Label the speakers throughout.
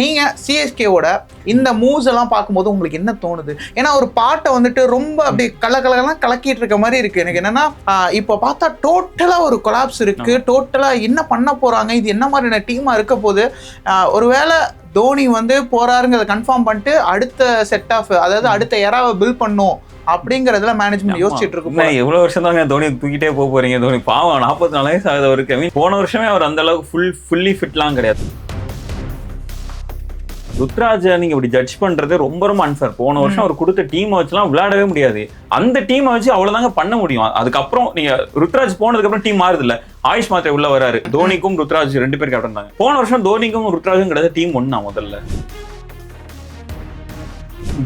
Speaker 1: நீங்க சிஎஸ்கேவோட இந்த மூவ்ஸ் எல்லாம் பார்க்கும்போது உங்களுக்கு என்ன தோணுது? ஏன்னா ஒரு பாட்டை வந்துட்டு ரொம்ப அப்படி கல கலகலாம் கலக்கிட்டு இருக்க மாதிரி இருக்கு. எனக்கு என்னன்னா இப்போ பார்த்தா டோட்டலா ஒரு கொலாப்ஸ் இருக்கு. டோட்டலா என்ன பண்ண போறாங்க? இது என்ன மாதிரியான டீமா இருக்க போகுது? ஒருவேளை தோனி வந்து போறாருங்கிறத கன்ஃபார்ம் பண்ணிட்டு அடுத்த செட் ஆஃப் அதாவது அடுத்த எராவை பில் பண்ணும் அப்படிங்கறதுல மேனேஜ்மெண்ட் யோசிச்சுட்டு இருக்கு போல.
Speaker 2: இன்னும் எவ்வளவு வருஷம் தாங்க தோனி தூக்கிட்டே போக போறீங்க? தோனி பாவம் நாற்பத்தி நாலு வயசு ஆகுது அவருக்கு. போன வருஷமே அவர் அந்த அளவுக்கு ஃபுல் ஃபுல்லி ஃபிட்லாம் கிடையாது. ருத்ராஜ நீங்க இப்படி ஜட்ஜ் பண்றது ரொம்ப ரொம்ப அன்ஃபேர் போன வருஷம் அவர் கொடுத்த டீமை வச்சுலாம் விளையாடவே முடியாது. அந்த டீமை வச்சு அவ்வளவுதாங்க பண்ண முடியும். அதுக்கப்புறம் நீங்க ருத்ராஜ் போனதுக்கு அப்புறம் டீம் மாறுது இல்ல ஆயுஷ் மாத்திரை உள்ள வராரு. தோனிக்கும் ருத்ராஜ் ரெண்டு பேர் கேப்டன் இருந்தாங்க போன வருஷம் தோனிக்கும் ருத்ராஜும் கிடையாது டீம் ஒன்னா முதல்ல.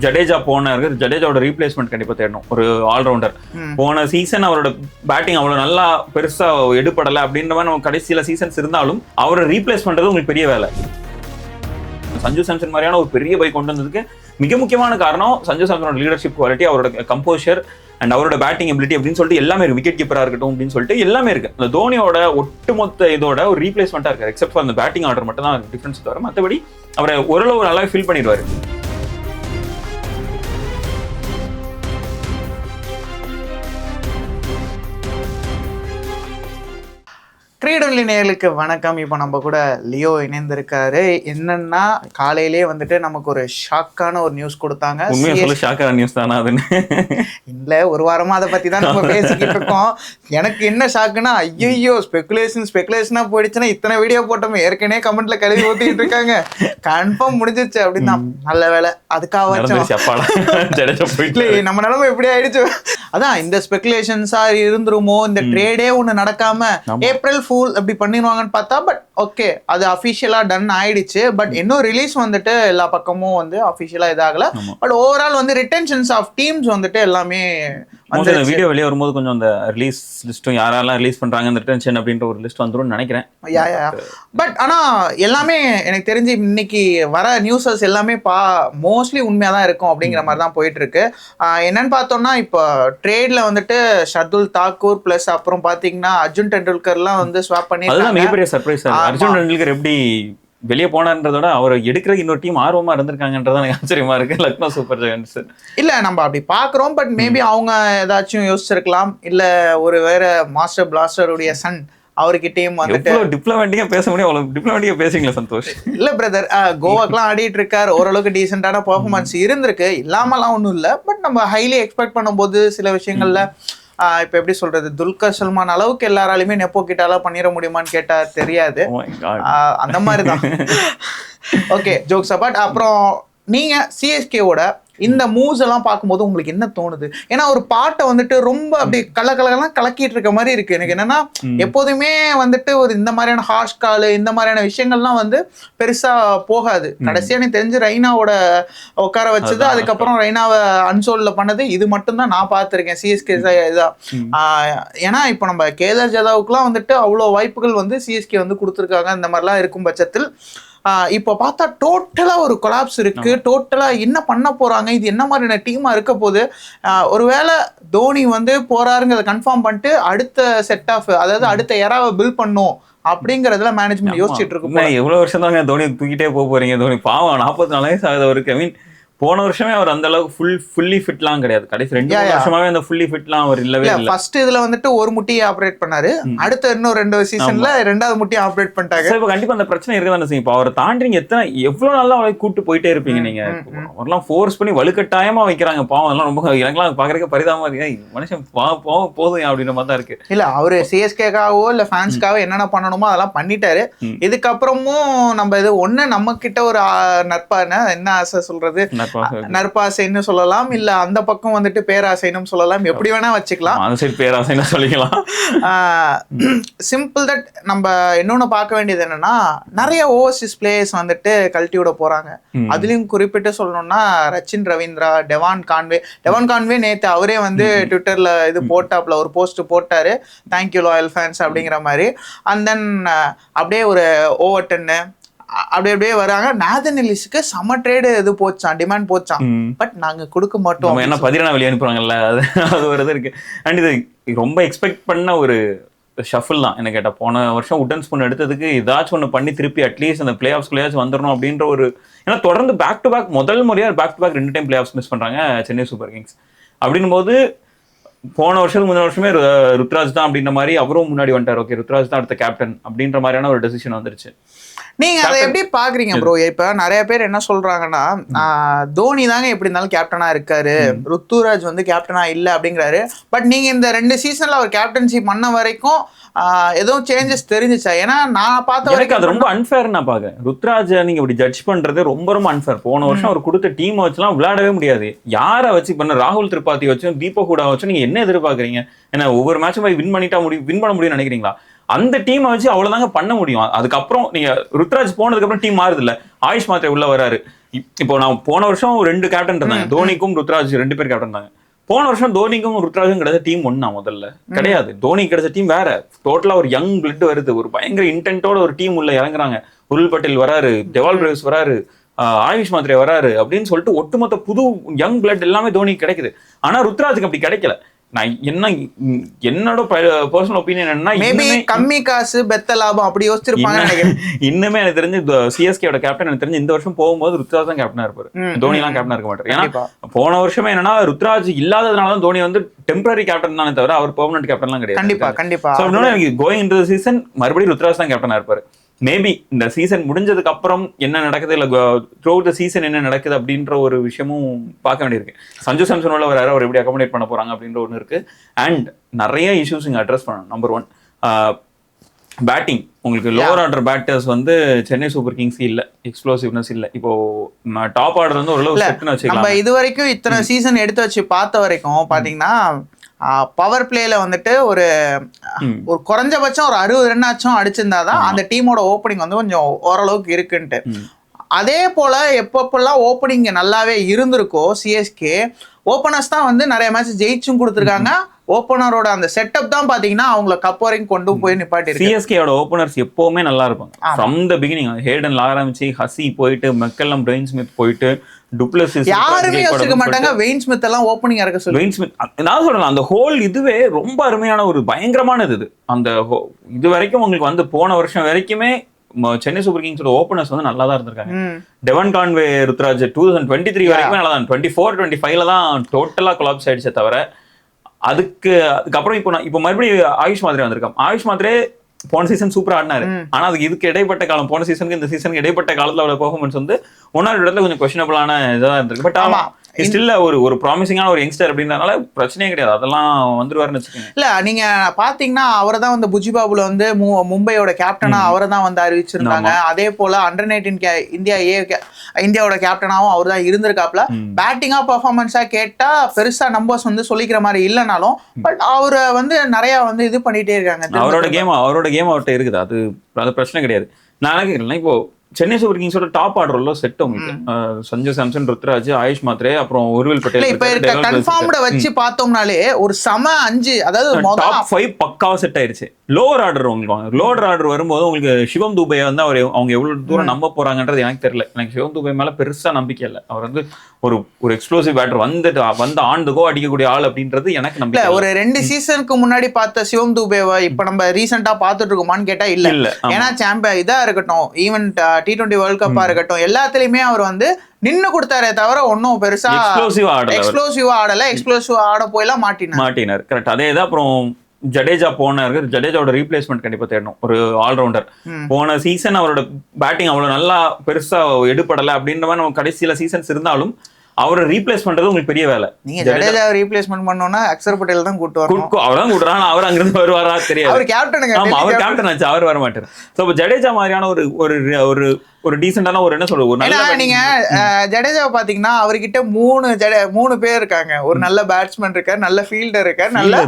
Speaker 2: ஜடேஜா போனாரு ஜடேஜாவோட ரீப்ளேஸ்மெண்ட் கண்டிப்பா தேடணும். ஒரு ஆல்ரவுண்டர். போன சீசன் அவரோட பேட்டிங் அவ்வளவு நல்லா பெருசா எடுபடல அப்படின்ற மாதிரி நம்ம கடைசியில சீசன்ஸ் இருந்தாலும் அவரை ரீப்ளேஸ் பண்றது உங்களுக்கு பெரிய வேலை. சஞ்சு சாம்சன் மாதிரியான ஒரு பெரிய பை கொண்டு வந்ததுக்கு மிக முக்கியமான காரணம் சஞ்சு சாம்சனோட லீடர்ஷிப் குவாலிட்டி அவரோட கம்போஷர் அண்ட் அவரோட பேட்டிங் எபிலிட்டி அப்படின்னு சொல்லிட்டு எல்லாமே இருக்கு. விக்கெட் கீப்பரா இருக்கட்டும் அப்படின்னு சொல்லிட்டு எல்லாமே இருக்கு. அந்த தோனியோட ஒட்டுமொத்த இதோட ஒரு ரீப்ளேஸ்மெண்ட்டா இருக்காரு. எக்ஸப்ட் ஃபார் அந்த பேட்டிங் ஆர்டர் மட்டும் தான் டிஃபரன்ஸ் தவிர மற்றபடி அவரை ஓரளவு நல்லாவே ஃபீல் பண்ணிடுவாரு.
Speaker 1: கிரீடொல்லி நேயர்களுக்கு வணக்கம். இப்போ நம்ம கூட லியோ இணைந்திருக்காரு. என்னன்னா காலையிலே வந்துட்டு நமக்கு ஒரு ஷாக்கான ஒரு நியூஸ் கொடுத்தாங்க.
Speaker 2: ஷாக்கான நியூஸ் தானே அதுன்னு
Speaker 1: இல்ல ஒரு வாரமா அதை பத்தி தான் நம்ம பேசிக்கிட்டு இருக்கோம். எனக்கு என்ன ஷாக்குன்னா ஐயோ ஸ்பெகுலேஷன் ஸ்பெகுலேஷனா போயிடுச்சுன்னா இத்தனை வீடியோ போட்டோமே. ஏற்கனவே கமெண்ட்ல கழுவி ஊத்திட்டு இருக்காங்க. கன்ஃபார்ம் முடிஞ்சிருச்சு. அப்படின்னு நல்ல வேலை அதுக்காக நம்ம நிலைமை எப்படி ஆயிடுச்சு. அதான் இந்த ஸ்பெகுலேஷன்ஸா இருந்துருமோ இந்த ட்ரேடே ஒண்ணு நடக்காம. ஏப்ரல் ஃபூல் அப்படி பண்ணிடுவாங்கன்னு பார்த்தா பட் ஓகே அது அஃபிஷியலா டன் ஆயிடுச்சு. பட் இன்னும் ரிலீஸ் வந்துட்டு எல்லா பக்கமும் வந்து அஃபிஷியலா இதாகல. பட் ஓவரால் வந்து ரிட்டென்ஷன்ஸ் ஆஃப் டீம்ஸ் வந்துட்டு எல்லாமே
Speaker 2: அந்த வீடியோ வெளியே வரும்போது கொஞ்சம் அந்த ரிலீஸ் லிஸ்ட்டும் யாரெல்லாம் ரிலீஸ் பண்றாங்க இந்த ரிட்டன்ஷன் அப்படின்ற ஒரு லிஸ்ட் வந்துரும்னு நினைக்கிறேன்.
Speaker 1: யா யா பட் ஆனா எல்லாமே எனக்கு தெரிஞ்சு இன்னைக்கு வர நியூஸஸ் எல்லாமே பா மோஸ்ட்லி உண்மையா தான் இருக்கும் அப்படிங்கிற மாதிரி தான் போயிட்டு இருக்கு என்னன்னு பார்த்தோம்னா இப்போ ட்ரேட்ல வந்துட்டு ஷர்துல் தாக்கூர் பிளஸ் அப்புறம் பாத்தீங்கன்னா அர்ஜுன் டெண்டுல்கர்லாம் வந்து ஸ்வாப்
Speaker 2: அதுதான்
Speaker 1: பண்ணி
Speaker 2: மிகப்பெரிய சர்ப்ரைஸ். அர்ஜுன் டெண்டுல்கர் எப்படி வெளியே போனான்றதோட அவர் எடுக்கிறதுக்கு இன்னொரு டீம் ஆர்வமா இருந்திருக்காங்கன்றது எனக்கு ஆச்சரியமா இருக்கு. லக்னோ சூப்பர் ஜெயன்ஸ்
Speaker 1: இல்ல நம்ம அப்படி பாக்குறோம் பட் மேபி அவங்க ஏதாச்சும் யோசிச்சிருக்கலாம். இல்ல ஒரு வேற மாஸ்டர் பிளாஸ்டருடைய சன் அவர்கிட்டயும் வந்துட்டு
Speaker 2: டிப்ளமேட்டிக்கா பேச முடியும் அவ்வளவு டிப்ளமேட்டிக்கா பேசுங்களா சந்தோஷ்?
Speaker 1: இல்ல பிரதர் கோவாக்கெல்லாம் ஆடிட்டு இருக்காரு. ஓரளவுக்கு டீசென்டான பெர்ஃபார்மன்ஸ் இருந்திருக்கு. இல்லாமலாம் ஒன்றும் இல்லை. பட் நம்ம ஹைலி எக்ஸ்பெக்ட் பண்ணும்போது சில விஷயங்கள்ல இப்ப எப்படி சொல்றது? துல்கர் சல்மான் அளவுக்கு எல்லாராலையுமே நெப்போ கிட்டாலாம் பண்ணிட முடியுமான்னு கேட்டா தெரியாது.
Speaker 2: Oh
Speaker 1: அந்த மாதிரி தான் ஓகே ஜோக்ஸ் அபாட் அப்புறம் நீங்க சிஎஸ்கேவோட இந்த மூவ்ஸ் எல்லாம் பார்க்கும்போது உங்களுக்கு என்ன தோணுது? ஏன்னா ஒரு பாட்டை வந்துட்டு ரொம்ப அப்படி கல கலகலாம் கலக்கிட்டு இருக்க மாதிரி இருக்கு. எனக்கு என்னன்னா எப்போதுமே வந்துட்டு ஒரு இந்த மாதிரியான ஹாஷ் கால் இந்த மாதிரியான விஷயங்கள்லாம் வந்து பெருசா போகாது. கடைசியா எனக்கு தெரிஞ்சு ரெய்னாவோட உட்கார வச்சது. அதுக்கப்புறம் ரெய்னாவை அன்சோல்ல பண்ணது. இது மட்டும் தான் நான் பார்த்துருக்கேன். சிஎஸ்கே இதான் ஏன்னா இப்போ நம்ம கேதார் ஜாதவுக்குலாம் வந்துட்டு அவ்வளோ வாய்ப்புகள் வந்து சிஎஸ்கே வந்து கொடுத்துருக்காங்க. இந்த மாதிரிலாம் இருக்கும் பட்சத்தில். இப்போ பார்த்தா டோட்டலா ஒரு கொலாப்ஸ் இருக்கு. டோட்டலா என்ன பண்ண போறாங்க? இது என்ன மாதிரியான டீமா இருக்க போகுது? ஒருவேளை தோனி வந்து போறாருங்கிறத கன்ஃபார்ம் பண்ணிட்டு அடுத்த செட் ஆஃப் அதாவது அடுத்த எராவை பில் பண்ணும் அப்படிங்கறதுல மேனேஜ்மெண்ட் யோசிச்சுட்டு இருக்கு போல.
Speaker 2: இன்னும் எவ்வளவு வருஷம் தாங்க தோனி தூக்கிட்டே போக போறீங்க? தோனி பாவம் நாற்பத்தி நாலு வயசு ஆகுது அவருக்கு. ஐ மீன் போன வருஷமே அவர் அந்த அளவுக்கு ஃபுல் ஃபுல்லி ஃபிட்லாம் கிடையாது. கடைசி ரெண்டு. வருஷமாவே அந்த ஃபுல்லி ஃபிட்லாம் அவர் இல்லவே
Speaker 1: இல்ல ஃபர்ஸ்ட் இதுல வந்துட்டு ஒரு முட்டியை ஆப்ரேட் பண்ணாரு. அடுத்த இன்னும் ரெண்டு சீசன்ல ரெண்டாவது முட்டியை ஆப்ரேட் பண்ணிட்டாங்க
Speaker 2: இப்போ கண்டிப்பா அந்த பிரச்சனை இருக்க தானே செய்யும். இப்போ அவரை தாண்டி நீங்க எத்தனை எவ்வளவு நாளா அவரை கூட்டு போயிட்டே இருப்பீங்க நீங்க? அவரெல்லாம் ஃபோர்ஸ் பண்ணி வலுக்கட்டாயமா வைக்கிறாங்க. பாவம் அதெல்லாம் ரொம்ப எனக்குலாம் பாக்குறதுக்கு பரிதாபமா இருக்கு. மனுஷன் பா போதும் அப்படின்ற மாதிரி தான் இருக்கு.
Speaker 1: இல்ல அவரு சிஎஸ்கேக்காவோ இல்ல ஃபேன்ஸ்க்காவோ என்னென்ன பண்ணணுமோ அதெல்லாம் பண்ணிட்டாரு. இதுக்கப்புறமும் நம்ம இது ஒண்ணு நம்ம கிட்ட ஒரு ஆ, நட்பா என்ன ஆசை சொல்றது. நற்பாசைன்னு சொல்லலாம். இல்ல அந்த பக்கம் வந்துட்டு பேராசைன்னு சொல்லலாம். எப்படி வேணா வச்சுக்கலாம்.
Speaker 2: அந்த சைடு பேராசைன்னு சொல்லிக்கலாம்.
Speaker 1: சிம்பிள் தட் நம்ம இன்னொன்னு பார்க்க வேண்டியது என்னன்னா நிறைய ஓவர்சீஸ் பிளேயர்ஸ் வந்துட்டு கழட்டி விட போறாங்க. அதுலயும் குறிப்பிட்டு சொல்லணும்னா Rachin Ravindra Devon Conway. Devon Conway நேத்து அவரே வந்து ட்விட்டர்ல இது போட்டாப்ல ஒரு போஸ்ட் போட்டாரு. தேங்க்யூ லாயல் ஃபேன்ஸ் அப்படிங்கிற மாதிரி. அண்ட் தென் அப்படியே ஒரு ஓவர் டென்னு அப்படி அப்படியே வராங்க. நாதன் எலிஸுக்கு சம ட்ரேடு இது போச்சான் டிமாண்ட் போச்சான். பட் நாங்க கொடுக்க மாட்டோம்
Speaker 2: நம்ம என்ன பதினாறு வெளியே அனுப்புறாங்கல்ல? அது அது ஒரு இது இருக்கு. அண்ட் இது ரொம்ப எக்ஸ்பெக்ட் பண்ண ஒரு ஷஃபிள் தான். என்ன கேட்டா போன வருஷம் உட்டன் ஸ்பூன் எடுத்ததுக்கு ஏதாச்சும் ஒன்று பண்ணி திருப்பி அட்லீஸ்ட் அந்த பிளே ஆஃப்ஸ்குள்ளேயாச்சும் வந்துடணும் அப்படின்ற ஒரு ஏன்னா தொடர்ந்து பேக் டு பேக் முதல் முறையாக பேக் டு பேக் ரெண்டு டைம் பிளே ஆஃப்ஸ் மிஸ் பண்றாங்க சென்னை சூப்பர் கிங்ஸ். அப்படின்னும் போது போன வருஷத்துக்கு முந்தின வருஷமே ருத்ராஜ் தான் அப்படின்ற மாதிரி அவரும் முன்னாடி வந்துட்டார். ஓகே ருத்ராஜ் தான் அடுத்த கேப்டன் அப்படின்ற மாதிரியான ஒரு டெசிஷன் வந்துருச்சு.
Speaker 1: நீங்க அதை எப்படி பாக்குறீங்க ப்ரோ இப்ப நிறைய பேர் என்ன சொல்றாங்கன்னா தோனி தாங்க எப்படி இருந்தாலும் கேப்டனா இருக்காரு. ருத்துராஜ் வந்து கேப்டனா இல்ல அப்படிங்கிறாரு. பட் நீங்க இந்த ரெண்டு சீசன்ல அவர் கேப்டன்ஷிப் பண்ண வரைக்கும் ஆஹ், எதுவும் சேஞ்சஸ் தெரிஞ்சுச்சா? ஏன்னா நான் பார்த்த
Speaker 2: எனக்கு அது
Speaker 1: வரைக்கும்
Speaker 2: ரொம்ப அன்ஃபேர் நான் பாக்குறேன் ருத்ராஜ நீங்க இப்படி ஜட்ஜ் பண்றது ரொம்ப ரொம்ப அன்ஃபேர் போன வருஷம் அவர் கொடுத்த டீம் வச்சுலாம் விளையாடவே முடியாது. யாரை வச்சு பண்ண ராகுல் திரிபாதி வச்சும் தீபக் ஹூடா வச்சும் நீங்க என்ன எதிர்பார்க்கறீங்க? ஏன்னா ஒவ்வொரு மேட்சும் போய் வின் பண்ணிட்டா முடியும் வின் பண்ண முடியும்னு நினைக்கிறீங்களா? அந்த டீமை வச்சு அவ்வளவுதாங்க பண்ண முடியும். அதுக்கப்புறம் நீங்க ருத்ராஜ் போனதுக்கு அப்புறம் டீம் மாறுது இல்ல ஆயுஷ் மாத்திரை உள்ள வராரு. இப்- இப்போ நான் போன வருஷம் ரெண்டு கேப்டன் இருந்தாங்க. தோனிக்கும் ருத்ராஜ் ரெண்டு பேர் கேப்டன் இருந்தாங்க. போன வருஷம் தோனிக்கும் ருத்ராஜும் கிடைச்ச டீம் ஒண்ணா முதல்ல. கிடையாது. தோனி கிடைச்ச டீம் வேற. டோட்டலா ஒரு யங் பிளட் வருது. ஒரு பயங்கர இன்டென்ட்டோட ஒரு டீம் உள்ள இறங்குறாங்க. உருள் பட்டேல் வராரு டெவால் பிரேவ்ஸ் வராரு ஆயுஷ் மாத்திரை வராரு அப்படின்னு சொல்லிட்டு ஒட்டுமொத்த புது யங் பிளட் எல்லாமே தோனி கிடைக்குது. ஆனா ருத்ராஜுக்கு அப்படி கிடைக்கல. நான் என்ன என்னோட பர்சனல் ஒப்பீனியன் என்னன்னா
Speaker 1: மேபி கம்மி காசு பெத்த லாபம் அப்படி யோசிச்சிருப்பாங்கன்னு நினைக்கிறேன்.
Speaker 2: இன்னுமே எனக்கு தெரிஞ்சு சிஎஸ்கேயோட கேப்டன் எனக்கு தெரிஞ்சு இந்த வருஷம் போகும்போது ருத்ராஜ் தான் கேப்டனா இருப்பாரு. தோனி எல்லாம் கேப்டனா இருக்க மாட்டாரு. ஏன்னா. போன வருஷமே என்னன்னா ருத்ராஜ் இல்லாததுனால தான் தோனி வந்து டெம்பரரி கேப்டன் தானே தவிர அவர் பெர்மனன்ட் கேப்டன்லாம் கிடையாது.
Speaker 1: கண்டிப்பா கண்டிப்பா.
Speaker 2: எனக்கு கோயிங் இன்டு சீசன் மறுபடியும் ருத்ராஜ் தான் கேப்டனா இருப்பாரு. மேபி இந்த சீசன் முடிஞ்சதுக்கு அப்புறம் என்ன நடக்குது இல்ல த்ரூ த சீசன் என்ன நடக்குது அப்படின்ற ஒரு விஷயமும் பார்க்க வேண்டியிருக்கு. சஞ்சு சாம்சன் உள்ள வராரு அவர் எப்படி அகாமடேட் பண்ண போறாங்க அப்படின்ற ஒன்று இருக்கு. அண்ட் நிறைய இஷ்யூஸ் இங்க அட்ரஸ் பண்ணணும். நம்பர் ஒன் பேட்டிங் உங்களுக்கு லோவர் ஆர்டர் பேட்டர்ஸ் வந்து சென்னை சூப்பர் கிங்ஸ் இல்ல எக்ஸ்ப்ளோசிவ்னஸ் இல்ல. இப்போ டாப் ஆர்டர் வந்து ஓரளவு
Speaker 1: நம்ம இது வரைக்கும் இத்தனை சீசன் எடுத்து வச்சு பார்த்த வரைக்கும் பாத்தீங்கன்னா பவர் பிளேல வந்துட்டு ஒரு. ஒரு குறைஞ்சபட்சம் ஒரு அறுபது ரன் ஆச்சும் அடிச்சிருந்தாதான் அந்த டீமோட ஓப்பனிங் வந்து கொஞ்சம் ஓரளவுக்கு இருக்குன்ட்டு. அதே போல எப்பப்பெல்லாம் ஓப்பனிங் நல்லாவே இருந்திருக்கோ சிஎஸ்கே ஓப்பனர்ஸ் தான் வந்து நிறைய மேட்ச் ஜெயிச்சும் கொடுத்துருக்காங்க ஓப்பனரோட அந்த செட்டப் தான் பாத்தீங்கன்னா அவங்கள கப் வரைக்கும் கொண்டு போய் நிப்பாட்டி
Speaker 2: சிஎஸ்கேயோட ஓப்பனர்ஸ் எப்பவுமே நல்லா இருக்கும். ஃப்ரம் த பிகினிங் ஹேடன் ஆரம்பிச்சு ஹசி போயிட்டு மெக்கல்லம் பிரெயின் ஸ்மித் போயிட்டு டுப்ளசிஸ்
Speaker 1: யாருமே யோசிக்க மாட்டாங்க. வெயின் ஸ்மித் எல்லாம் ஓப்பனிங் இறக்க சொல்லி.
Speaker 2: வெயின் ஸ்மித் நான் சொல்றேன் அந்த ஹோல் இதுவே ரொம்ப அருமையான ஒரு பயங்கரமானது இது. அந்த இது வரைக்கும் உங்களுக்கு வந்து போன வருஷம் வரைக்குமே சென்னை சூப்பர் கிங்ஸோட ஓப்பனர்ஸ் வந்து நல்லா தான் இருந்திருக்காங்க. Devon Conway Ruturaj two thousand twenty three வரைக்கும் நல்லா தான் டுவெண்ட்டி ஃபோர் டுவெண்ட்டி ஃபைவ்ல தான் டோட்டலா கொலாப்ஸ் ஆயிடுச்சே தவிர அதுக்கு அதுக்கப்புறம் இப்போ நான் இப்போ மறுபடியும் ஆயுஷ் மாதிரி வந்திருக்கேன் ஆயுஷ் மாதிரே போன சீசன் சூப்பரா ஆடினாரு. ஆனா அதுக்கு இதுக்கு இடைப்பட்ட காலம் போன சீசனுக்கு இந்த சீசனுக்கு இடைப்பட்ட காலத்துல அவரோட பெர்ஃபார்மன்ஸ் வந்து ஒன்னாவது இடத்துல கொஞ்சம் கொஸ்டினபிளான இதா இருந்திருக்கு. பட் ஆமா.
Speaker 1: ஆமா.
Speaker 2: ஸ்டில்ல ஒரு ஒரு ப்ராமிசிங்கான ஒரு யங்ஸ்டர் அப்படின்றதுனால பிரச்சனையே கிடையாது. அதெல்லாம் வந்துருவாருன்னு வச்சுக்கோங்க.
Speaker 1: இல்ல நீங்க பாத்தீங்கன்னா அவரை தான் வந்து புஜிபாபுல வந்து மு- மும்பையோட கேப்டனா அவரை தான் வந்து அறிவிச்சிருந்தாங்க. அதே போல அண்டர் நைன்டீன் இந்தியா ஏ இந்தியாவோட கேப்டனாவும் அவர் தான் இருந்திருக்காப்ல பேட்டிங்கா பர்ஃபார்மன்ஸா கேட்டா பெருசா நம்பர்ஸ் வந்து சொல்லிக்கிற மாதிரி இல்லைனாலும் பட் அவரை வந்து நிறைய வந்து இது பண்ணிட்டே இருக்காங்க.
Speaker 2: அவரோட. கேம் அவரோட கேம் அவர்கிட்ட இருக்குது. அது அது பிரச்சனை கிடையாது. நான் இப்போ சென்னை சூப்பர் கிங்ஸோட டாப் ஆர்டர்ல செட் உங்களுக்கு. அஹ் சஞ்சு சாம்சன் ருத்ராஜ் ஆயுஷ் மாத்ரே அப்புறம்
Speaker 1: இல்ல
Speaker 2: பட்டேல்
Speaker 1: இப்ப இருக்க கன்ஃபார்ம்ட வச்சு பார்த்தோம்னாலே ஒரு சம அஞ்சு அதாவது
Speaker 2: டாப் ஃபைவ் பக்காவா செட் ஆயிருச்சு. லோவர் ஆர்டர் உங்களுக்கு லோவர் ஆர்டர் வரும்போது உங்களுக்கு சிவம் துபை வந்து அவர் அவங்க எவ்வளவு தூரம் நம்ப போறாங்கன்றது எனக்கு தெரியல. எனக்கு சிவம் துபை மேல பெருசா நம்பிக்கை இல்லை. அவர் வந்து ஒரு ஒரு எக்ஸ்ப்ளோசிவ் பேட்டர் வந்துட்டு வந்து ஆண்டுகோ அடிக்கக்கூடிய ஆள் அப்படின்றது எனக்கு
Speaker 1: இல்ல
Speaker 2: நம்பிக்கை
Speaker 1: ஒரு ரெண்டு சீசனுக்கு முன்னாடி பார்த்த சிவம் துபேவை இப்ப நம்ம ரீசெண்டா பார்த்துட்டு இருக்கோமான்னு கேட்டா இல்ல. ஏன்னா சாம்பியன் இதா இருக்கட்டும் ஈவன் டி டுவெண்ட்டி வேர்ல்ட் கப்பா இருக்கட்டும் எல்லாத்துலயுமே அவர் வந்து நின்னு கொடுத்தாரே தவிர ஒன்னும் பெருசா
Speaker 2: எக்ஸ்ப்ளோசிவ் ஆடல
Speaker 1: எக்ஸ்ப்ளோசிவா ஆடல. எக்ஸ்ப்ளோசிவா ஆட போயெல்லாம் மாட்டினார்.
Speaker 2: மாட்டினார். கரெக்ட் அதே தான் அப்புறம் ஜடேஜா போனாரு ஜடேஜாவோட ரீப்ளேஸ்மெண்ட் கண்டிப்பா தேடணும். ஒரு ஆல்ரவுண்டர். போன சீசன் அவரோட பேட்டிங் அவ்வளவு நல்லா பெருசா எடுபடல அப்படின்ற மாதிரி நம்ம கடைசியில சீசன்ஸ் இருந்தாலும் அவரை ரீப்ளேஸ் பண்றது உங்களுக்கு பெரிய வேலை.
Speaker 1: நீங்க ஜடேஜா ரீப்ளேஸ்மெண்ட் பண்ணோம்னா அக்சர் பட்டேல் தான் கூட்டு வரணும்.
Speaker 2: அவர் தான் கூட்டுறான். அவர் அங்கிருந்து வருவாரா? தெரியாது.
Speaker 1: அவர் கேப்டனுங்க
Speaker 2: ஆமா அவர் கேப்டன் ஆச்சு. அவர் வர மாட்டார் சோ இப்போ ஜடேஜா மாதிரியான ஒரு ஒரு ஒரு டீசென்டான ஒரு என்ன சொல்றது ஒரு நல்ல
Speaker 1: நீங்க ஜடேஜாவை பாத்தீங்கன்னா அவர்கிட்ட மூணு ஜடே மூணு பேர் இருக்காங்க. ஒரு நல்ல பேட்ஸ்மேன் இருக்காரு நல்ல ஃபீல்டர் இருக்காரு நல்ல.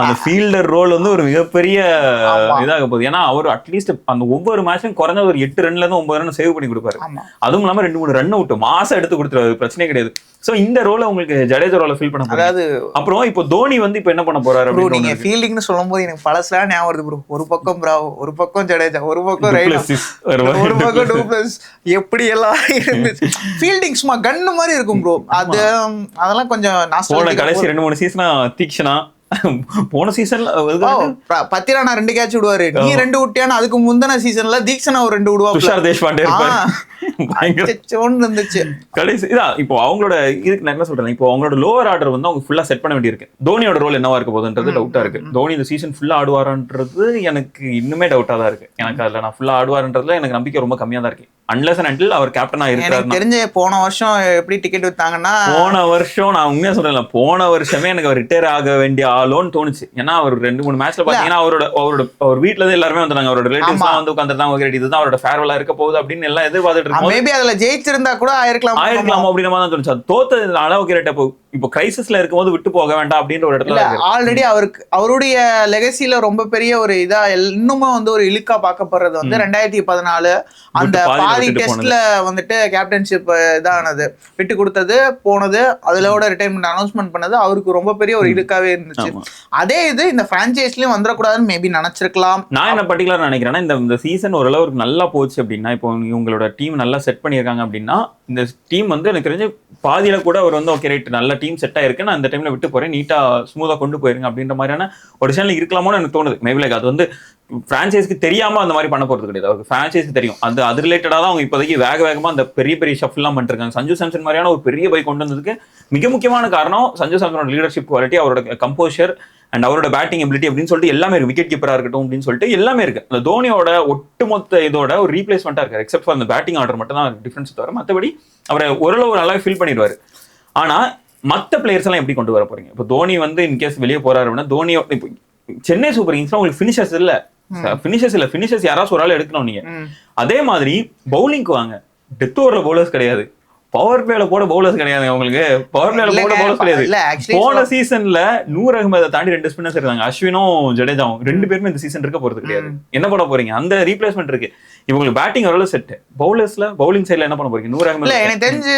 Speaker 2: அந்த ஃபீல்டர் ரோல் வந்து ஒரு மிகப்பெரிய. இதாக போகுது. ஏன்னா அவர் அட்லீஸ்ட் அந்த ஒவ்வொரு மேட்சும் குறைஞ்ச ஒரு எட்டு ரன்ல இருந்து ஒன்பது ரன் சேவ் பண்ணி கொடுப்பாரு. அதுவும் இல்லாம ரெண்டு மூணு ரன் அவுட் மாசம் எடுத்து கொடுத்துருவாரு பிரச்சனை கிடையாது. சோ இந்த ரோல உங்களுக்கு ஜடேஜா ரோல ஃபீல் பண்ண
Speaker 1: அதாவது
Speaker 2: அப்புறம் இப்போ தோனி வந்து இப்போ என்ன பண்ண போறாரு அப்படின்னு
Speaker 1: நீங்க
Speaker 2: இருக்கு.
Speaker 1: ஃபீல்டிங்னு சொல்லும்போது எனக்கு பழசுலாம் ஞாபகம் வருது ப்ரோ ஒரு பக்கம் பிராவோ ஒரு பக்கம் ஜடேஜா ஒரு பக்கம். ஒரு பக்கம் டூப்ளஸ் எப்படி எல்லாம் இருந்துச்சு? ஃபீல்டிங் சும்மா கன்னு மாதிரி இருக்கும் ப்ரோ அது அதெல்லாம் கொஞ்சம்
Speaker 2: கடைசி ரெண்டு மூணு சீசனா தீக்ஷனா? போன சீசன்ல
Speaker 1: ஓ, ப- பத்திரானா ரெண்டு கேட்ச் விடுவாரு. நீ ரெண்டு விட்டியான்னு அதுக்கு முந்தின சீசன்ல தீக்ஷனா ஒரு ரெண்டு விடுவாப்ல.
Speaker 2: துஷார் தேஷ்பாண்டே
Speaker 1: இருந்துச்சு.
Speaker 2: கடைசி இதான் இப்போ அவங்களோட இதுக்கு நான் என்ன சொல்றேன் இப்போ அவங்களோட லோவர் ஆர்டர் வந்து அவங்க ஃபுல்லா செட் பண்ண வேண்டியிருக்கு. தோனியோட ரோல் என்னவா இருக்க போகுதுன்றது டவுட்டா இருக்கு. தோனி இந்த சீசன் ஃபுல்லா ஆடுவாரான்றது எனக்கு இன்னுமே டவுட்டா தான் இருக்கு. எனக்கு அதுல நான் ஃபுல்லா ஆடுவாருன்றதுல எனக்கு நம்பிக்கை ரொம்ப கம்மியா தான் இருக்கு. அன்லஸ் அண்ட் அண்டில் அவர் கேப்டனா இருக்காருன்னா
Speaker 1: தெரிஞ்ச போன வருஷம் எப்படி டிக்கெட் வித்தாங்கன்னா
Speaker 2: போன வருஷம் நான் உண்மையா சொல்றேன் போன வருஷமே எனக்கு அவர் ரிட்டையர் ஆக வேண்டிய ஆளோன்னு தோணுச்சு. ஏன்னா அவர் ரெண்டு மூணு மேட்ச்ல பாத்தீங்கன்னா அவரோட அவரோட அவர் இருந்து எல்லாருமே வந்தாங்க அவரோட ரிலேட்டிவ்ஸ். வந்து உட்காந்துருந்தாங்க இதுதான் அவரோட ஃபேர்வெலா இருக்க போகுது அப்படின்னு எல்லாம் எதிர்பார்த்துட்டு
Speaker 1: மேபி அதுல ஜெயிச்சிருந்தா கூட ஆயிருக்கலாம்
Speaker 2: ஆயிருக்கலாம் அப்படின்ற மாதிரி தான் தோணுச்சு. தோத்தது தோத்ததுனால ஓகே இப்போ கிரைசிஸ்ல இருக்கும்போது விட்டு போக வேண்டாம் அப்படின்ற ஒரு இடத்துல
Speaker 1: ஆல்ரெடி அவருக்கு அவருடைய லெகசில ரொம்ப பெரிய ஒரு இதா இன்னுமும் வந்து ஒரு இழுக்கா பார்க்கப்படுறது வந்து ரெண்டாயிரத்தி பதினாலு அந்த பாதி டெஸ்ட்ல வந்துட்டு கேப்டன்ஷிப் இதானது. விட்டு கொடுத்தது போனது அதுலோட ரிட்டைர்மெண்ட் அனௌன்ஸ்மெண்ட் பண்ணது அவருக்கு ரொம்ப பெரிய ஒரு இழுக்காவே இருந்துச்சு. அதே இது இந்த பிரான்ச்சைஸ்லயும் வந்துடக்கூடாதுன்னு மேபி நினைச்சிருக்கலாம்.
Speaker 2: நான் என்ன பர்டிகுலர் நினைக்கிறேன்னா இந்த சீசன் ஓரளவுக்கு நல்லா போச்சு அப்படின்னா இப்போ உங்களோட டீம் நல்லா செட் பண்ணியிருக்காங்க அப்படின்னா இந்த டீம் வந்து எனக்கு தெரிஞ்சு பாதியில கூட அவர் வந்து ஓகே ரைட் நல்ல டீம் செட் ஆயிருக்கு. நான் இந்த டைம்ல விட்டு போறேன். நீட்டா ஸ்மூதா கொண்டு போயிருங்க அப்படின்ற மாதிரியான ஒரு சேனல் இருக்கலாமோன்னு எனக்கு தோணுது. மேபி லைக் அது வந்து பிரான்ச்சைஸ்க்கு தெரியாம அந்த மாதிரி பண்ண போறது கிடையாது. அவருக்கு பிரான்ச்சைஸ்க்கு தெரியும். அது அது ரிலேட்டடா தான் அவங்க இப்போதைக்கு வேக வேகமா அந்த பெரிய பெரிய ஷஃப்லாம் பண்ணிருக்காங்க. சஞ்சு சாம்சன் மாதிரியான ஒரு பெரிய பை கொண்டு வந்ததுக்கு மிக முக்கியமான காரணம் சஞ்சு சாம்சனோட லீடர்ஷிப் குவாலிட்டி அவரோட கம்போஷர் அண்ட் அவரோட பேட்டிங் எபிலிட்டி அப்படின்னு சொல்லிட்டு எல்லாமே இருக்கு. விக்கெட் கீப்பரா இருக்கட்டும் அப்படின்னு சொல்லிட்டு எல்லாமே இருக்கு. அந்த தோனியோட ஒட்டுமொத்த இதோட ஒரு ரீப்ளேஸ்மெண்ட்டா இருக்காரு. எக்ஸப்ட் ஃபார் அந்த பேட்டிங் ஆர்டர் மட்டும் தான் டிஃபரன்ஸ் தவிர மற்றபடி அவரை ஓரளவு நல்லா ஃபில் பண்ணிடுவாரு. ஆனா மத்த பிளேயர்ஸ் எல்லாம் எப்படி கொண்டு வர போறீங்க? இப்போ தோனி வந்து இன்கேஸ் வெளியே போறாரு அப்படின்னா தோனி இப்போ சென்னை சூப்பர் கிங்ஸ்ல உங்களுக்கு ஃபினிஷர்ஸ் இல்ல. ஃபினிஷர்ஸ் இல்ல. ஃபினிஷர்ஸ் யாராச்சும் ஒரு ஆள் எடுக்கணும் நீங்க. அதே மாதிரி பவுலிங்க்கு வாங்க. டெத் ஓவர்ல பவுலர்ஸ் கிடையாது. பவர் பிளேல போட பவுலர்ஸ் கிடையாது உங்களுக்கு. பவர் பிளேல போட பவுலர்ஸ் கிடையாது. போன சீசன்ல நூர் அகமதை தாண்டி ரெண்டு ஸ்பின்னர்ஸ் இருக்காங்க அஸ்வினும் ஜடேஜாவும். ரெண்டு பேருமே இந்த சீசன் இருக்க போறது கிடையாது. என்ன பண்ண போறீங்க? அந்த ரீப்ளேஸ்மெண்ட் இருக்கு. இவங்களுக்கு பேட்டிங் ஓரளவு செட் பவுலர்ஸ்ல பவுலிங் சைடுல என்ன பண்ண போறீங்க? நூர்
Speaker 1: இல்ல
Speaker 2: அகமது
Speaker 1: எனக்கு தெரிஞ்சு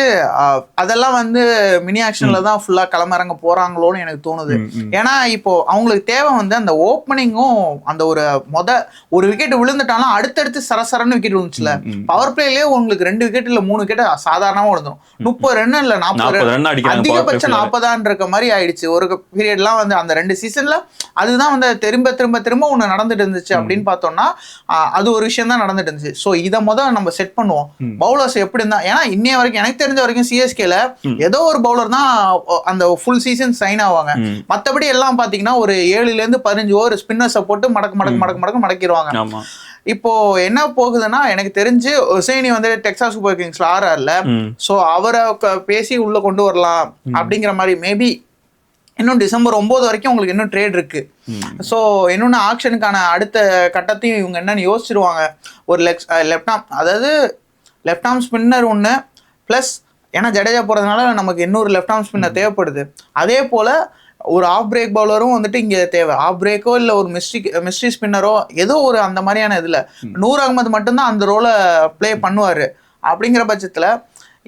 Speaker 1: அதெல்லாம் வந்து மினி ஆக்ஷன்ல தான் ஃபுல்லா களமிறங்க போறாங்களோன்னு எனக்கு தோணுது. ஏன்னா இப்போ அவங்களுக்கு தேவை வந்து அந்த ஓப்பனிங்கும் அந்த ஒரு மொத ஒரு விக்கெட் விழுந்துட்டாலும் அடுத்தடுத்து சரசரன்னு விக்கெட் விழுந்துச்சுல. பவர் பிளேலயே உங்களுக்கு ரெண்டு விக்கெட் இல்ல மூணு விக்கெட் சாதாரணமா விழுந்துரும் முப்பது ரன் இல்ல நாற்பது ரன் அதிகபட்சம். நாற்பதான் இருக்க மாதிரி ஆயிடுச்சு. ஒரு பீரியட்லாம் வந்து அந்த ரெண்டு சீசன்ல அதுதான் வந்து திரும்ப திரும்ப திரும்ப ஒண்ணு நடந்துட்டு இருந்துச்சு அப்படின்னு பார்த்தோம்னா அது ஒரு விஷயம் தான் நடந்துட்டு இருந்துச்சு. ஸோ இதை முதல்ல நம்ம செட் பண்ணுவோம். பவுலர்ஸ் எப்படி இருந்தா ஏன்னா இன்னைய வரைக்கும் எனக்கு தெரிஞ்ச வரைக்கும் சிஎஸ்கேல. ஏதோ ஒரு பவுலர் தான் அந்த ஃபுல் சீசன் சைன் ஆவாங்க. மத்தபடி எல்லாம் பாத்தீங்கன்னா ஒரு ஏழுல இருந்து பதினஞ்சு ஓவர் ஸ்பின்னர்ஸை போட்டு மடக்கு மடக்கு மடக்கு மடக்கு மடக்கிடுவாங்க. இப்போ என்ன போகுதுன்னா எனக்கு தெரிஞ்சு ஒசைனி வந்து டெக்ஸாஸ் சூப்பர் கிங்ஸ்ல
Speaker 2: ம்,
Speaker 1: ஸோ அவரை பேசி உள்ள கொண்டு வரலாம் அப்படிங்கிற மாதிரி மேபி இன்னும் டிசம்பர் ஒன்பது வரைக்கும் உங்களுக்கு இன்னும் ட்ரேட் இருக்கு. ஸோ இன்னொன்று ஆக்ஷனுக்கான அடுத்த கட்டத்தையும் இவங்க என்னன்னு யோசிச்சிருவாங்க. ஒரு லெஃப்ட் லெஃப்ட் ஆம் அதாவது லெஃப்ட் ஆர்ம் ஸ்பின்னர் ஒன்று ப்ளஸ் ஏன்னா ஜடேஜா போகிறதுனால நமக்கு இன்னொரு லெஃப்ட் ஆர்ம் ஸ்பின்னர் தேவைப்படுது. அதே போல் ஒரு ஆஃப் பிரேக் பவுலரும் வந்துட்டு இங்கே தேவை. ஆஃப் பிரேக்கோ இல்லை ஒரு மிஸ்ட்ரி மிஸ்ட்ரி ஸ்பின்னரோ ஏதோ ஒரு அந்த மாதிரியான இதில். நூர் அகமது மட்டும்தான் அந்த ரோலை ப்ளே பண்ணுவார். அப்படிங்கிற பட்சத்தில்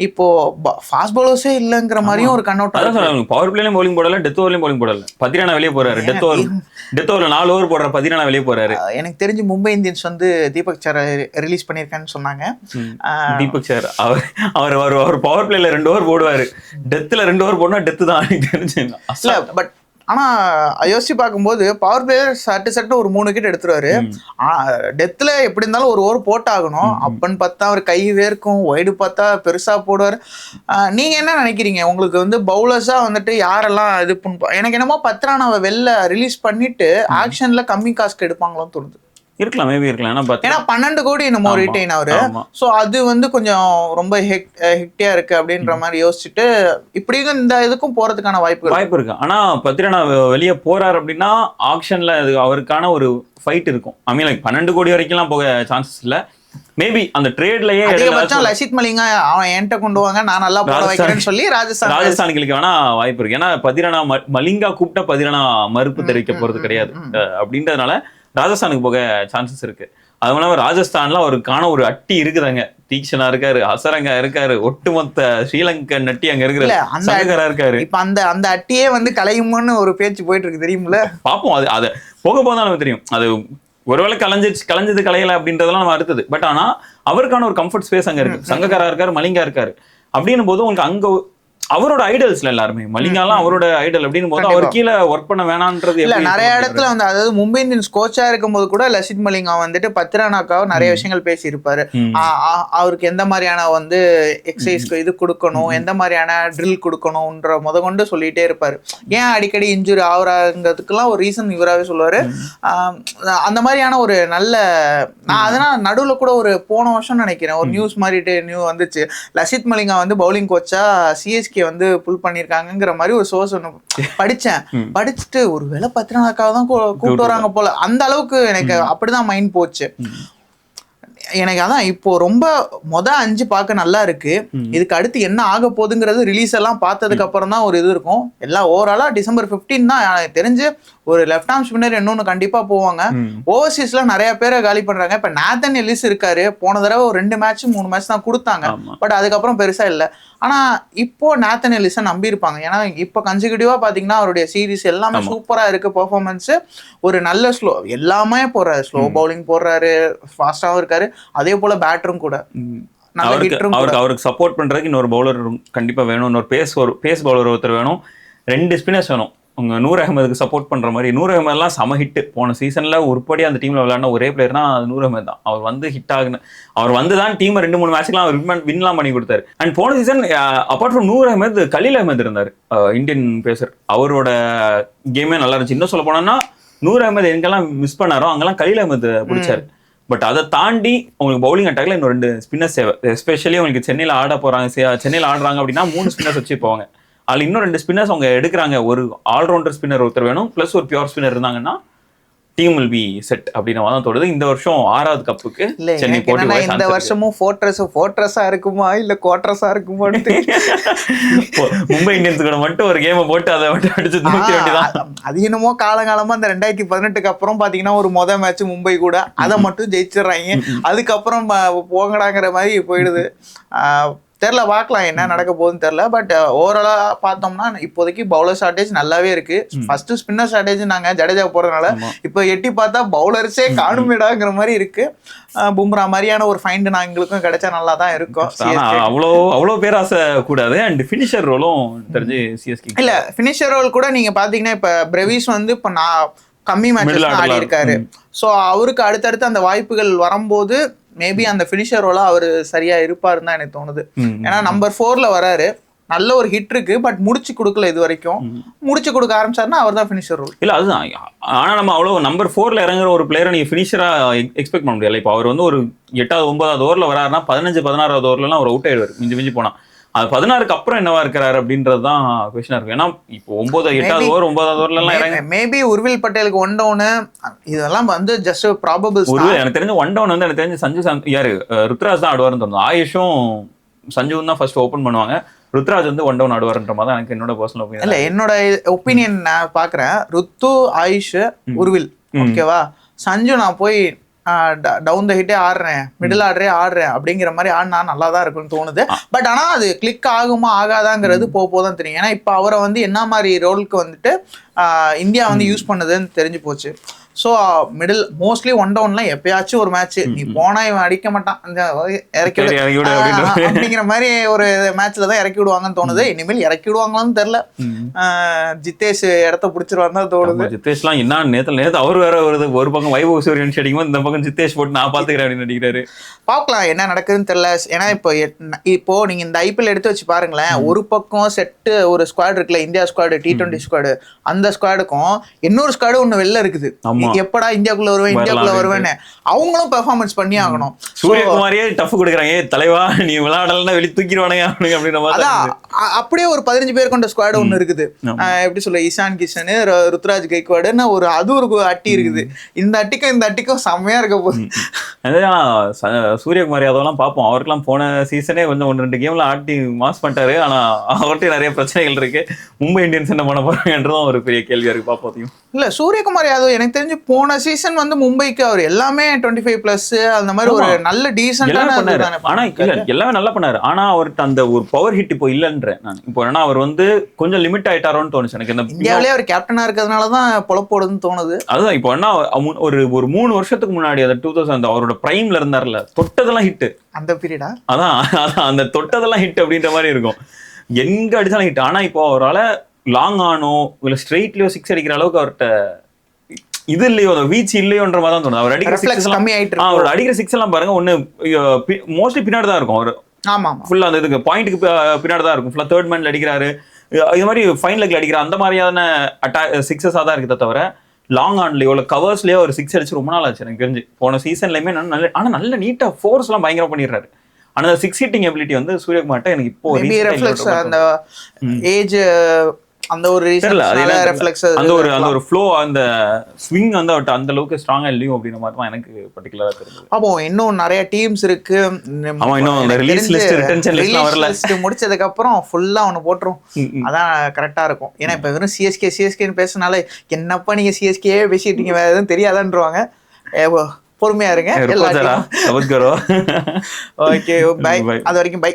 Speaker 1: இப்போ ஃபாஸ்ட் பவுலர்ஸே இல்லைங்கிற மாதிரியும் ஒரு கண்ணோட்டம்
Speaker 2: பவர் பிளேலையும் bowling போடல டெத் ஓவர்லயும் bowling போடல. பதிரானா வெளியே போறாரு. டெத் ஓவர் டெத் ஓவர்ல நாலு ஓவர் போடுற பதிரானா வெளியே போறாரு.
Speaker 1: எனக்கு தெரிஞ்சு மும்பை இந்தியன்ஸ் வந்து தீபக் சர ரிலீஸ் பண்ணியிருக்கேன்னு சொன்னாங்க.
Speaker 2: தீபக் சார் அவர் அவர் அவர் பவர் பிளேல ரெண்டு ஓவர் போடுவாரு. டெத்ல ரெண்டு ஓவர் போனா டெத் தான் தெரிஞ்சு.
Speaker 1: பட் ஆனா யோசிச்சு பார்க்கும்போது பவர் பிளேயர் சட்டு சட்டு ஒரு மூணு விக்கெட் எடுத்துருவாரு. டெத்ல எப்படி இருந்தாலும் ஒரு ஓவர் போட்டாகணும். அப்பன்னு பார்த்தா அவர் கை வேர்க்கும் ஒய்டு பார்த்தா பெருசா போடுவார். ஆஹ் நீங்க என்ன நினைக்கிறீங்க? உங்களுக்கு வந்து பவுலர்ஸா வந்துட்டு யாரெல்லாம் இது பண்ண எனக்கு என்னமோ பத்ரானாவை வெளில ரிலீஸ் பண்ணிட்டு ஆக்ஷன்ல கம்மி காஸ்க்கு எடுப்பாங்களோன்னு தோணுது.
Speaker 2: இருக்கலாம் மேபி இருக்கலாம். ஏன்னா
Speaker 1: ஏன்னா பன்னெண்டு கோடி என்னமோ ரிட்டைன் அவரு. ஸோ அது வந்து கொஞ்சம் ரொம்ப ஹெக் ஹெக்டியா இருக்கு அப்படின்ற மாதிரி யோசிச்சுட்டு இப்படியும் இந்த இதுக்கும் போறதுக்கான வாய்ப்புகள்
Speaker 2: வாய்ப்பு இருக்கு. ஆனா பத்திரனா வெளியே போறாரு அப்படின்னா ஆக்ஷன்ல அது அவருக்கான ஒரு ஃபைட் இருக்கும். ஐ மீன் லைக் பன்னெண்டு கோடி வரைக்கும்லாம் போக சான்சஸ் இல்ல. மேபி அந்த ட்ரேட்லயே
Speaker 1: அதிகபட்சம் லசித் மலிங்கா அவன் என்கிட்ட கொண்டு வாங்க நான் நல்லா போட. வைக்கிறேன்னு சொல்லி ராஜஸ்தான்
Speaker 2: ராஜஸ்தானிகளுக்கு வேணா வாய்ப்பு இருக்கு. ஏன்னா பதிரனா ம- மலிங்கா கூப்பிட்டா பதிரனா மறுப்பு தெரிவிக்க போறது கிடையாது. அப்படின்றதுனால ராஜஸ்தானுக்கு போக சான்சஸ் இருக்கு. அதுவும் இல்லாம ராஜஸ்தான்ல அவருக்கான ஒரு அட்டி இருக்குதாங்க. தீக்ஷனா இருக்காரு அசரங்கா இருக்காரு ஒட்டுமொத்த ஸ்ரீலங்கன் நட்டி அங்க இருக்கிற சங்கரா இருக்காரு.
Speaker 1: இப்ப அந்த அந்த அட்டியே வந்து கலையுமோன்னு ஒரு பேச்சு போயிட்டு இருக்கு தெரியுமில
Speaker 2: பார்ப்போம் அது அது போக போக தான் நமக்கு தெரியும். அது ஒருவேளை கலைஞ்சிச்சு கலைஞ்சது கலையல அப்படின்றதெல்லாம் நம்ம அடுத்தது. பட் ஆனா அவருக்கான ஒரு கம்ஃபர்ட் ஸ்பேஸ் அங்க இருக்கு. சங்கக்காரா இருக்காரு மலிங்கா இருக்காரு. அப்படின்னும் போது உங்களுக்கு அங்க அவரோட ஐடல்ஸ்ல எல்லாருமே. மலிங்காலாம் அவரோட ஐடல் அப்படின்னு போது அவர் கீழே ஒர்க் பண்ண வேணான்றது
Speaker 1: இல்ல நிறைய இடத்துல வந்து அதாவது மும்பை இந்தியன்ஸ் கோச்சா இருக்கும்போது கூட லசித் மலிங்கா வந்துட்டு பத்ரானாக்காவும் நிறைய விஷயங்கள் பேசியிருப்பாரு. அவருக்கு எந்த மாதிரியான வந்து எக்ஸசைஸ்க்கு இது கொடுக்கணும் எந்த மாதிரியான ட்ரில் கொடுக்கணும்ன்ற முத கொண்டு சொல்லிட்டே இருப்பாரு. ஏன் அடிக்கடி இன்ஜுரி ஆகுறாங்கிறதுக்கெல்லாம் ஒரு ரீசன் இவராகவே சொல்லுவாரு. அந்த மாதிரியான ஒரு நல்ல நான் அதனால நடுவுல கூட ஒரு போன வருஷம் நினைக்கிறேன். ஒரு நியூஸ் மாதிரி நியூ வந்துச்சு. லசித் மலிங்கா வந்து பவுலிங் கோச்சா சிஎஸ்கே வந்து புல் பண்ணிருக்காங்கங்கிற மாதிரி ஒரு சோர்ஸ் ஒன்று படிச்சேன்.
Speaker 2: ம்.
Speaker 1: படிச்சுட்டு ஒரு வேலை பத்திரனாக்காக தான் கூப்பிட்டு வராங்க போல. அந்த அளவுக்கு எனக்கு அப்படிதான் மைண்ட் போச்சு. எனக்கு அதான் இப்போ ரொம்ப மொத அஞ்சு பார்க்க நல்லா இருக்கு. இதுக்கு அடுத்து என்ன ஆக போகுதுங்கிறது ரிலீஸ் எல்லாம் பார்த்ததுக்கு அப்புறம் தான் ஒரு இது இருக்கும். எல்லாம் ஓவராலா டிசம்பர் 15 தான் எனக்கு தெரிஞ்சு ஒரு லெஃப்ட் ஆர்ம் ஸ்பின்னர் இன்னொன்னு கண்டிப்பா போவாங்க. ஓவர்சீஸ்ல நிறைய பேரை காலி பண்றாங்க. இப்ப நேத்தன் எல்லிஸ் இருக்காரு. போன தடவை ஒரு ரெண்டு மேட்ச் மூணு மேட்ச் தான் கொடுத்தாங்க. பட் அதுக்கப்புறம் பெருசா இல்ல. ஆனா இப்போ நேத்தன் எல்லிஸை நம்பி இருப்பாங்க ஏன்னா இப்போ கன்சிக்யூட்டிவா பாத்தீங்கன்னா அவருடைய சீரிஸ் எல்லாமே. சூப்பரா இருக்கு. பெர்ஃபார்மன்ஸ் ஒரு நல்ல ஸ்லோ எல்லாமே போறாரு ஸ்லோ பவுலிங் போடுறாரு. ஃபாஸ்டாவும் இருக்காரு. அதே போல பேட்டரும் கூட.
Speaker 2: அவருக்கு அவருக்கு அவருக்கு சப்போர்ட் பண்றதுக்கு இன்னொரு பவுலர் கண்டிப்பா வேணும். இன்னொரு பேஸ் ஒரு பேஸ் பவுலர் ஒருத்தர் வேணும். ரெண்டு ஸ்பின்னர்ஸ் வேணும். உங்க நூர் அகமதுக்கு சப்போர்ட் பண்ற மாதிரி நூர் அகமதுலாம் செம ஹிட் போன சீசன்ல உருப்படி அந்த டீம்ல விளையாடின ஒரே பிளேயர்னா அது நூர் அகமது தான். அவர் வந்து ஹிட் ஆகுன அவர் வந்து தான் டீம் ரெண்டு மூணு மேட்ச்லாம் அவர் வின் வின்லாம் பண்ணி கொடுத்தாரு. அண்ட் போன season apart from Noor Ahmad Khaleel Ahmed இருந்தார். Indian pacer. அவரோட கேமே நல்லா இருந்துச்சு. இன்னும் சொல்ல போனோம்னா நூர் அகமது எங்கெல்லாம் மிஸ் பண்ணாரோ அங்கெல்லாம் கலீல் அகமது பிடிச்சாரு. பட் அதை தாண்டி உங்களுக்கு பவுலிங் அட்டாக்ல இன்னும் ரெண்டு ஸ்பின்னர்ஸ் தேவை. எஸ்பெஷலி உங்களுக்கு சென்னையில் ஆட போறாங்க செ- சென்னையில் ஆடுறாங்க அப்படின்னா மூணு ஸ்பின்னர்ஸ் வச்சு போவாங்க. அதில் இன்னும் ரெண்டு ஸ்பின்னர்ஸ் அவங்க எடுக்கிறாங்க. ஒரு ஆல்ரவுண்டர் ஸ்பின்னர் ஒருத்தர் வேணும் ப்ளஸ் ஒரு பியூர் ஸ்பின்னர் இருந்தாங்கன்னா டீம் வில் பி செட் அப்படின்னு தான் தோணுது. இந்த வருஷம் ஆறாவது கப்புக்கு சென்னை போட்டி
Speaker 1: இந்த. வருஷமும் ஃபோர்ட்ரஸ் ஃபோர்ட்ரஸா இருக்குமா இல்ல குவார்ட்ரஸா.
Speaker 2: இப்போ மும்பை இந்தியன்ஸ் கூட மட்டும் ஒரு கேமை போட்டு அதை மட்டும் அடிச்சு தூக்கி வேண்டியதான்
Speaker 1: அது என்னமோ காலங்காலமா அந்த ரெண்டாயிரத்தி பதினெட்டுக்கு அப்புறம் பாத்தீங்கன்னா ஒரு மொத மேட்ச் மும்பை கூட. அதை மட்டும் ஜெயிச்சிடுறாங்க. அதுக்கப்புறம் போங்கடாங்கிற மாதிரி போயிடுது. தெரில பார்க்கலாம் என்ன நடக்க போகுதுன்னு தெரில பட் ஓவராலா பார்த்தோம்னா இப்போதைக்கு பவுலர் ஷார்டேஜ் நல்லாவே இருக்கு. ஃபர்ஸ்ட் ஸ்பின்னர் ஷார்டேஜ் நாங்க ஜடேஜா போறதுனால
Speaker 2: ஆமா.
Speaker 1: இப்போ எட்டி பார்த்தா பவுலர்ஸே காணுமேடாங்கிற மாதிரி இருக்கு. பும்ரா மாதிரியான ஒரு ஃபைண்ட் நான் எங்களுக்கும் கிடைச்சா நல்லா தான் இருக்கும்.
Speaker 2: அவ்வளோ அவ்வளோ பேராசை கூடாது. அண்ட் ஃபினிஷர் ரோலும் தெரிஞ்சு சிஎஸ்கே
Speaker 1: இல்ல ஃபினிஷர் ரோல் கூட நீங்க பாத்தீங்கன்னா இப்ப பிரவீஸ் வந்து இப்ப நான் கம்மி மேட்சஸ் ஆடி இருக்காரு சோ அவருக்கு அடுத்தடுத்து அந்த வாய்ப்புகள் வரும்போது மேபி அந்த ஃபினிஷர் ரோலா அவர் சரியா இருப்பாருன்னு தான் எனக்கு தோணுது. ஏன்னா நம்பர் ஃபோர்ல வராரு. நல்ல ஒரு ஹிட் இருக்கு பட் முடிச்சு கொடுக்கல இது வரைக்கும். முடிச்சு கொடுக்க ஆரம்பிச்சாருன்னா அவர் தான் ஃபினிஷர் ரோல்
Speaker 2: இல்ல அதுதான். ஆனா நம்ம அவ்வளவு நம்பர் ஃபோர்ல இறங்குற ஒரு பிளேயரை நீங்க ஃபினிஷரா எக்ஸ்பெக்ட் பண்ண முடியல இப்போ அவர் வந்து ஒரு எட்டாவது ஒன்பதாவது ஓவர்ல வராருன்னா பதினஞ்சு பதினாறாவது ஓவர்லாம் அவர் அவுட் ஆயிடுவார். மிஞ்சி மிஞ்சி போனா. அது பதினாறுக்கு அப்புறம் என்னவா இருக்கிறாரு அப்படின்றது தான் கொஸ்டினா இருக்கு. ஏன்னா இப்போ ஒன்பது எட்டாவது ஓவர் ஒன்பதாவது ஓவர்ல எல்லாம் இறங்க
Speaker 1: மேபி உர்வில் பட்டேலுக்கு ஒன் டவுனு இதெல்லாம் வந்து ஜஸ்ட் ப்ராபபிள்ஸ்
Speaker 2: ஒரு எனக்கு தெரிஞ்ச ஒன் டவுன் வந்து எனக்கு தெரிஞ்ச சஞ்சு யாரு? ருத்ராஜ் தான் ஆடுவார்னு தோணுது ஆயுஷும் சஞ்சுவும் தான் ஃபர்ஸ்ட் ஓபன் பண்ணுவாங்க. ருத்ராஜ் வந்து ஒன் டவுன் ஆடுவார்ன்ற மாதிரி தான் எனக்கு என்னோட பர்சனல்
Speaker 1: இல்ல
Speaker 2: ஒப்பீனியன்
Speaker 1: என்னோட ஒப்பீனியன் நான் பாக்குறேன். ருத்து ஆயுஷ் உர்வில். ஓகேவா சஞ்சு நான் போய் டவுன் த ஹிட்டே ஆடுறேன் மிடில் ஆடுறே ஆடுறேன் அப்படிங்கிற மாதிரி ஆடினா நல்லா தான் இருக்கும்னு தோணுது. பட் ஆனா அது கிளிக் ஆகுமா ஆகாதாங்கிறது போக போதான் தெரியும். ஏன்னா இப்போ அவரை வந்து என்ன மாதிரி ரோலுக்கு வந்துட்டு ஆஹ், இந்தியா வந்து யூஸ் பண்ணுதுன்னு தெரிஞ்சு போச்சு. ஸோ மிடில் மோஸ்ட்லி ஒன் டவுன்லாம் எப்பயாச்சும் ஒரு மேட்ச் நீ போனா இவன் அடிக்க மாட்டான். இறக்கி. அப்படிங்கிற மாதிரி ஒரு மேட்ச்ல தான் இறக்கி விடுவாங்கன்னு தோணுது. இனிமேல் இறக்கி விடுவாங்களான்னு தெரியல. ஜித்தேஷ் இடத்த பிடிச்சிருவான்னு தான் தோணுது.
Speaker 2: ஜித்தேஷ்லாம் என்ன நேத்து நேத்து அவர் வேற வருது ஒரு பக்கம் வைபவ் சூரியன் அடிக்கும்போது இந்த பக்கம் ஜித்தேஷ் போட்டு நான் பாத்துக்கிறேன் அப்படின்னு நடிக்கிறாரு.
Speaker 1: பார்க்கலாம் என்ன நடக்குதுன்னு தெரியல. ஏன்னா இப்போ இப்போ நீங்க இந்த ஐபிஎல் எடுத்து வச்சு பாருங்களேன். ஒரு பக்கம் செட்டு ஒரு ஸ்குவாட் இருக்குல்ல India squad T twenty squad அந்த ஸ்குவாடுக்கும் இன்னொரு ஸ்குவாடு ஒண்ணு வெளில இருக்குது. எப்படா இந்தியாக்குள்ள வருவேன் இந்தியாக்குள்ள வருவேன்னு. அவங்களும் பெர்ஃபார்மன்ஸ் பண்ணி ஆகணும்.
Speaker 2: சூரியகுமாரியே டஃப் கொடுக்குறாங்க. ஏய் தலைவா நீ விளையாடலன்னா வெளியே தூக்கிடுவானுங்க அப்படின்ற மாதிரி
Speaker 1: அப்படியே ஒரு பதினஞ்சு பேர் கொண்ட ஸ்குவாடு ஒண்ணு இருக்குது. எப்படி சொல்ல இஷான் கிஷன் ருத்ராஜ் கைக்வாடுன்னு ஒரு அது ஒரு அட்டி இருக்குது. இந்த அட்டிக்கும் இந்த அட்டிக்கும் செம்மையா இருக்க போகுது.
Speaker 2: சூரியகுமார் யாதவ்லாம் பார்ப்போம். அவருக்கெல்லாம் போன சீசனே கொஞ்சம் ஒன்று ரெண்டு கேம்ல ஆட்டி மாஸ் பண்ணிட்டாரு. ஆனா அவர்கிட்ட நிறைய பிரச்சனைகள் இருக்கு. மும்பை இந்தியன்ஸ் என்ன பண்ண போறாங்கன்றதும் ஒரு பெரிய கேள்வியா இருக்கு. பார்ப்போம்
Speaker 1: இல்ல சூரியகுமார் யாதவ் எனக்கு தெரிஞ்சு போன சீசன் வந்து மும்பைக்கு அவர் எல்லாமே டுவெண்ட்டி ஃபைவ் பிளஸ் அந்த மாதிரி ஒரு. நல்ல டீசென்டான
Speaker 2: பண்ணாரு. ஆனா இல்ல எல்லாமே நல்லா பண்ணாரு. ஆனா அவர்கிட்ட அந்த ஒரு பவர் ஹிட் இப்போ இல்லன்றேன் நான். இப்போ ஏன்னா அவர் வந்து கொஞ்சம் லிமிட் ஆயிட்டாரோன்னு தோணுச்சு எனக்கு. இந்த
Speaker 1: இந்தியாவிலே அவர் கேப்டனா இருக்கிறதுனால தான் பொழப்போடுதுன்னு தோணுது.
Speaker 2: அதுதான் இப்போ என்ன ஒரு ஒரு மூணு வருஷத்துக்கு முன்னாடி அந்த டூ தௌசண்ட் அவரோட பிரைம்ல இருந்தார்ல தொட்டதெல்லாம் ஹிட்
Speaker 1: அந்த பீரியடா
Speaker 2: அதான் அதான் அந்த தொட்டதெல்லாம் ஹிட் அப்படின்ற மாதிரி இருக்கும். எங்க அடிச்சாலும் ஹிட் ஆனா இப்போ அவரால லாங் ஆனோ இல்ல ஸ்ட்ரெயிட்லயோ சிக்ஸ் அடிக்கிற அளவுக்கு அவர்கிட்ட இது இல்லையோ வீச் இல்லையோன்ற மாதிரி தான் தோணுது. அவர் அடிக்கிற சிக்ஸ்
Speaker 1: கம்மி ஆயிட்டு
Speaker 2: அவர் அடிக்கிற சிக்ஸ் எல்லாம் பாருங்க ஒண்ணு மோஸ்ட்லி பின்னாடி தான் இருக்கும். அவர்
Speaker 1: ஆமா
Speaker 2: ஃபுல்லா அந்த இதுக்கு பாயிண்ட்டுக்கு பின்னாடி தான் இருக்கும். ஃபுல்லா தேர்ட் மேன்ல அடிக்கிறாரு. இது மாதிரி ஃபைன் லெக்ல அடிக்கிற அந்த மாதிரியான அட்டாக் சிக்ஸஸாக தான் இருக்குதே தவிர லாங் ஆன்லயோ இல்லை கவர்ஸ்லயோ ஒரு சிக்ஸ் அடிச்சு ரொம்ப நாள் ஆச்சு எனக்கு தெரிஞ்சு. போன சீசன்லயுமே நல்ல ஆனா நல்ல நீட்டா ஃபோர்ஸ் எல்லாம் பயங்கரம் பண்ணிடுறாரு. ஆனா சிக்ஸ் ஹிட்டிங் எபிலிட்டி வந்து சூரியகுமார்ட்ட எனக்கு இப்போ
Speaker 1: அந்த ஏஜ் அந்த ஒரு
Speaker 2: தெரியல அந்த ஒரு அந்த ஒரு ஃப்ளோ அந்த ஸ்விங் வந்து அவர்ட்ட அந்த அளவுக்கு ஸ்ட்ராங்கா இல்லையும் அப்படின்ற மாதிரி தான் எனக்கு பர்டிகுலரா தெரிஞ்சது.
Speaker 1: அப்போ இன்னும் நிறைய டீம்ஸ் இருக்கு.
Speaker 2: ஆமா, இன்னும் list, retention list எல்லாம் வரல.
Speaker 1: லிஸ்ட் முடிச்சதுக்கு அப்புறம் ஃபுல்லா ஒன்னு போட்டுரும். அதான் கரெக்டா இருக்கும். ஏன்னா இப்ப வெறும் சிஎஸ்கே சிஎஸ்கேன்னு பேசினாலே என்னப்பா நீங்க சிஎஸ்கே பேசிட்டீங்க வேற எதுவும் தெரியாதான்றவாங்க பொறுமையா இருங்க. Okay bye. அது வரைக்கும் பை